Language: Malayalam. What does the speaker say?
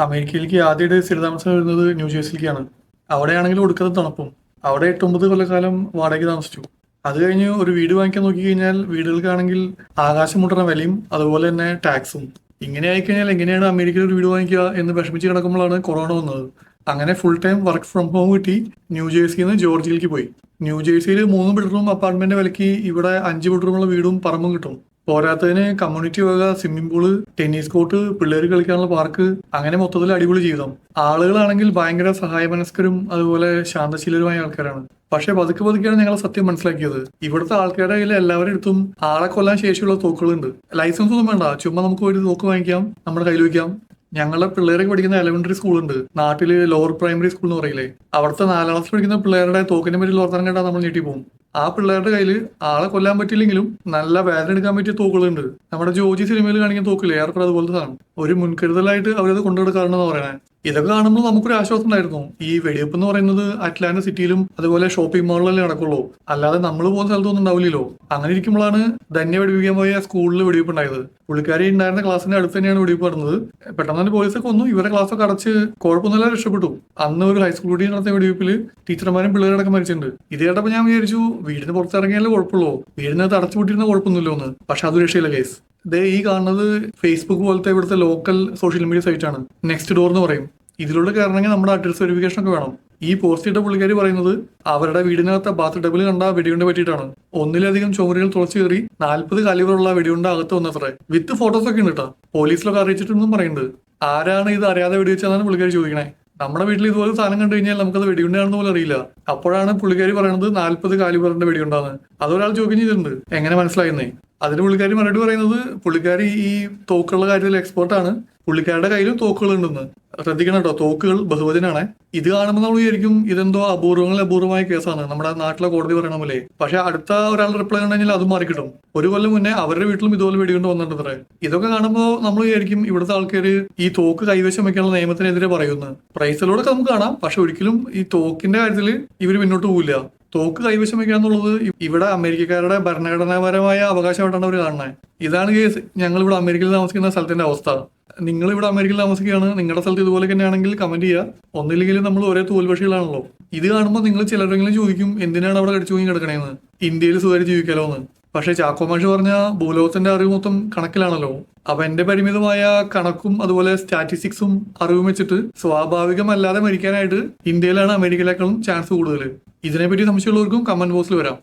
അമേരിക്കയിലേക്ക് ആദ്യമായിട്ട് സ്ഥിരതാമസം വരുന്നത് ന്യൂജേഴ്സിലേക്കാണ് അവിടെയാണെങ്കിൽ ഒടുക്കത്തെ തണുപ്പും. അവിടെ എട്ടൊമ്പത് കൊല്ലക്കാലം വാടകയ്ക്ക് താമസിച്ചു. അത് കഴിഞ്ഞ് ഒരു വീട് വാങ്ങിക്കാൻ നോക്കി കഴിഞ്ഞാൽ വീടുകൾക്കാണെങ്കിൽ ആകാശം മുട്ടുന്ന വിലയും അതുപോലെ തന്നെ ടാക്സും. ഇങ്ങനെ ആയിക്കഴിഞ്ഞാൽ എങ്ങനെയാണ് അമേരിക്കയിൽ ഒരു വീട് വാങ്ങിക്കുക എന്ന് വിഷമിച്ച് കിടക്കുമ്പോഴാണ് കൊറോണ വന്നത്. അങ്ങനെ full time work from home കിട്ടി. ന്യൂജേഴ്സിയിൽ നിന്ന് ജോർജിയയിലേക്ക് പോയി. ന്യൂജേഴ്സിയിൽ മൂന്ന് ബെഡ്റൂം അപ്പാർട്ട്മെന്റ് വിലക്ക് ഇവിടെ അഞ്ച് ബെഡ്റൂമുള്ള വീടും പറമ്പും കിട്ടും. പോരാത്തതിന് കമ്മ്യൂണിറ്റി വക സ്വിമ്മിംഗ് പൂൾ ടെന്നീസ് കോർട്ട് പിള്ളേർ കളിക്കാനുള്ള പാർക്ക് അങ്ങനെ മൊത്തത്തിൽ അടിപൊളി ജീവിതം. ആളുകളാണെങ്കിൽ ഭയങ്കര സഹായമനസ്കരും അതുപോലെ ശാന്തശീലരുമായ ആൾക്കാരാണ്. പക്ഷെ പതുക്കെ പതുക്കെയാണ് ഞങ്ങൾ സത്യം മനസ്സിലാക്കിയത്. ഇവിടുത്തെ ആൾക്കാരുടെ കയ്യിൽ എല്ലാവരുടെ അടുത്തും ആളെ കൊല്ലാൻ ശേഷിയുള്ള തോക്കുകളുണ്ട്. ലൈസൻസ് ഒന്നും വേണ്ട. ചുമ്മാ നമുക്ക് ഒരു തോക്ക് വാങ്ങിക്കാം നമ്മുടെ കയ്യിൽ വയ്ക്കാം ഞങ്ങളുടെ പിള്ളേരൊക്കെ പഠിക്കുന്ന എലിമെന്ററി സ്കൂളുണ്ട് നാട്ടിൽ ലോവർ പ്രൈമറി സ്കൂൾ എന്ന് പറയില്ലേ. അവിടുത്തെ നാലാം ക്ലാസ് പഠിക്കുന്ന പിള്ളേരുടെ തോക്കിനെ പറ്റി ഓർത്താൻ കണ്ടാൽ നമ്മൾ ഞെട്ടി പോകും ആ പിള്ളേരുടെ കയ്യിൽ ആളെ കൊല്ലാൻ പറ്റില്ലെങ്കിലും നല്ല വേദന എടുക്കാൻ പറ്റിയ തോക്കുകളുണ്ട്. നമ്മുടെ ജോജി സിനിമയിൽ കാണിക്കുന്ന തോക്കില്ലേ? ഏറെക്കുറെ അതുപോലത്തെ സാധനം. ഒരു മുൻകരുതലായിട്ട് അവരത് കൊണ്ടുനടക്കാറുണ്ടെന്ന് പറയണേ. ഇതൊക്കെ കാണുമ്പോൾ നമുക്കൊരു ആശ്വാസം ഉണ്ടായിരുന്നു. ഈ വെടിവെപ്പ് എന്ന് പറയുന്നത് അറ്റ്ലാന്റ സിറ്റിയിലും അതുപോലെ ഷോപ്പിംഗ് മാളിലല്ലേ നടക്കുള്ളൂ. അല്ലാതെ നമ്മൾ പോകുന്ന സ്ഥലത്തൊന്നും ഉണ്ടാവില്ലല്ലോ. അങ്ങനെ ഇരിക്കുമ്പോഴാണ് ധന്യ വെടിവെക്കാൻ പോയ സ്കൂളിൽ വെടിവെപ്പ് ഉണ്ടായത്. പുള്ളിക്കാരി ഉണ്ടായിരുന്ന ക്ലാസ്സിന്റെ അടുത്ത് തന്നെയാണ് വെടിവെപ്പ് നടന്നത്. പെട്ടെന്ന് തന്നെ പോലീസൊക്കെ വന്നു. ഇവരെ ക്ലാസ്സൊക്കെ അടച്ച് കുഴപ്പമൊന്നുമില്ല രക്ഷപ്പെട്ടു. അന്ന് ഒരു ഹൈസ്കൂൾ കുട്ടി നടത്തിയ വെടിവെപ്പിൽ ടീച്ചർമാരും പിള്ളേരടക്കം മരിച്ചിട്ടുണ്ട്. ഇത് കേട്ടപ്പോൾ ഞാൻ വിചാരിച്ചു വീടിന് പുറത്തിറങ്ങിയാലേ കുഴപ്പമുള്ളൂ. വീടിനകത്ത് അടച്ചു പൂട്ടിയിരുന്ന കുഴപ്പമൊന്നുമില്ലോ പക്ഷെ അത് രക്ഷയില്ല കേസ് ദേ ഈ കാണുന്നത് ഫേസ്ബുക്ക് പോലത്തെ ഇവിടുത്തെ ലോക്കൽ സോഷ്യൽ മീഡിയ സൈറ്റ് ആണ്. നെക്സ്റ്റ് ഡോർ എന്ന് പറയും. ഇതിലൂടെ കയറണമെങ്കിൽ നമ്മുടെ അഡ്രസ് വെരിഫിക്കേഷൻ ഒക്കെ വേണം. ഈ പോസ്റ്റ് ഇട്ട പുള്ളിക്കാരി പറയുന്നത് അവരുടെ വീടിനകത്ത് ബാത്ത് ടബിൾ കണ്ട വെടിയുണ്ട പറ്റിയിട്ടാണ്. ഒന്നിലധികം ചുമരുകൾ തുളച്ചു കയറി നാൽപ്പത് കലിവറുള്ള വെടിയുണ്ട അകത്ത് വന്നത്രേ വിത്ത് ഫോട്ടോസ് ഒക്കെ ഉണ്ട് കേട്ടോ പോലീസിലൊക്കെ അറിയിച്ചിട്ടുണ്ടെന്നും പറയുന്നുണ്ട്. ആരാണ് ഇത് അറിയാതെ വെടിവെച്ചതെന്നാണ് പുള്ളിക്കാരി ചോദിക്കണേ. നമ്മുടെ വീട്ടിൽ ഇതുപോലെ സാധനം കണ്ടു കഴിഞ്ഞാൽ നമുക്കത് വെടിയുണ്ടാണെന്ന് പോലും അറിയില്ല. അപ്പോഴാണ് പുള്ളിക്കാരി പറയുന്നത് നാൽപ്പത് കാലിബറിന്റെ വെടിയുണ്ടാന്ന് അതൊരാൾ ചോദ്യം ചെയ്തിട്ടുണ്ട്. എങ്ങനെ മനസ്സിലായിരുന്നേ അതിന് പുള്ളിക്കാരി മറുപടി പറയുന്നത് പുള്ളിക്കാരി ഈ തോക്കുള്ള കാര്യത്തിൽ എക്സ്പേർട്ടാണ് പുള്ളിക്കാരുടെ കയ്യിലും തോക്കുകൾ ഉണ്ടെന്ന് ശ്രദ്ധിക്കണം കേട്ടോ തോക്കുകൾ ബഹുവചനാണ്. ഇത് കാണുമ്പോൾ നമ്മൾ വിചാരിക്കും ഇതെന്തോ അപൂർവങ്ങളിൽ അപൂർവമായ കേസാണ്. നമ്മുടെ നാട്ടിലെ കോടതി പറയണ പോലെ. പക്ഷെ അടുത്ത ഒരാൾ റിപ്ലൈ ഉണ്ടായിരുന്നാൽ അത് മാറി മാറിക്കിട്ടും. ഒരു കൊല്ലം മുന്നേ അവരുടെ വീട്ടിലും ഇതുപോലെ വെടികൊണ്ട് വന്നിട്ടുണ്ട്. ഇതൊക്കെ കാണുമ്പോൾ നമ്മൾ വിചാരിക്കും ഇവിടുത്തെ ആൾക്കാർ ഈ തോക്ക് കൈവശം വെക്കാനുള്ള നിയമത്തിനെതിരെ പറയുന്നത് പ്രൈസിലൂടെ നമുക്ക് കാണാം. പക്ഷെ ഒരിക്കലും ഈ തോക്കിന്റെ കാര്യത്തിൽ ഇവർ മുന്നോട്ട് പോവില്ല. തോക്ക് കൈവശം വയ്ക്കുക എന്നുള്ളത് ഇവിടെ അമേരിക്കക്കാരുടെ ഭരണഘടനാപരമായ അവകാശമായിട്ടാണ് അവർ കാണുന്നത് ഇതാണ് കേസ്. ഞങ്ങൾ ഇവിടെ അമേരിക്കയിൽ താമസിക്കുന്ന സ്ഥലത്തിന്റെ അവസ്ഥ. നിങ്ങൾ ഇവിടെ അമേരിക്കയിൽ താമസിക്കുകയാണ്. നിങ്ങളുടെ സ്ഥലത്ത് ഇതുപോലെ തന്നെയാണെങ്കിൽ കമന്റ് ചെയ്യുക ഒന്നില്ലെങ്കിലും നമ്മൾ ഒരേ തോൽപക്ഷികളാണല്ലോ ഇത് കാണുമ്പോൾ നിങ്ങൾ ചിലരെങ്കിലും ചോദിക്കും എന്തിനാണ് അവിടെ കടിച്ചു പോയി കിടക്കണേന്ന്? ഇന്ത്യയിൽ സുഖമായി ജീവിക്കാലോ എന്ന് പക്ഷേ ചാക്കോ മാഷ് പറഞ്ഞ ഭൂലോകത്തിന്റെ അറിവ് മൊത്തം കണക്കിലാണല്ലോ. അപ്പൊ എന്റെ പരിമിതമായ കണക്കും അതുപോലെ സ്റ്റാറ്റിസ്റ്റിക്സും അറിവും വെച്ചിട്ട് സ്വാഭാവികമല്ലാതെ മരിക്കാനായിട്ട് ഇന്ത്യയിലാണ് അമേരിക്കയിലേക്കാളും ചാൻസ് കൂടുതൽ ഇതിനെപ്പറ്റി സംശയമുള്ളവർക്കും കമന്റ് ബോക്സിൽ വരാം.